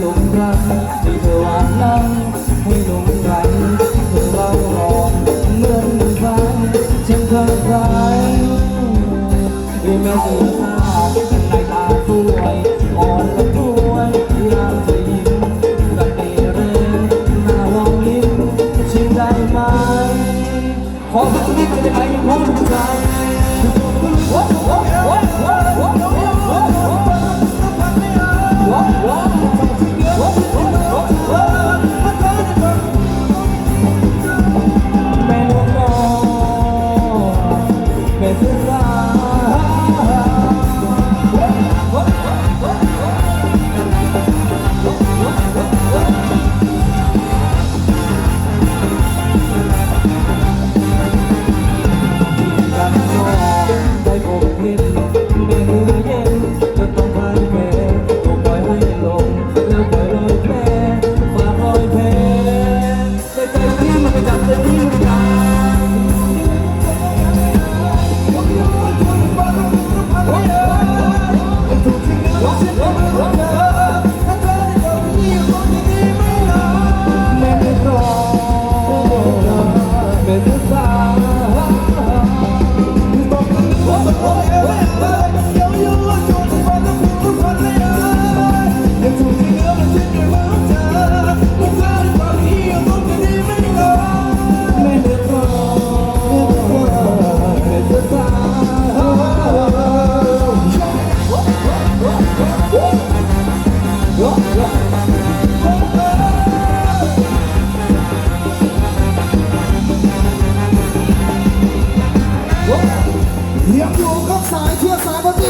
หลงรักที่เธอวางนั้ำให้หลงรักเธอเราหอมเหมือนฟังฉันเคยร้ายดีแม้เธอพลาดในตาตัวอ่อนละตัวขอสักนิดเป็นยังไง 아 나 เลี้ยงอยู่ข้างซ้ายเชื่อซ้ายพอดี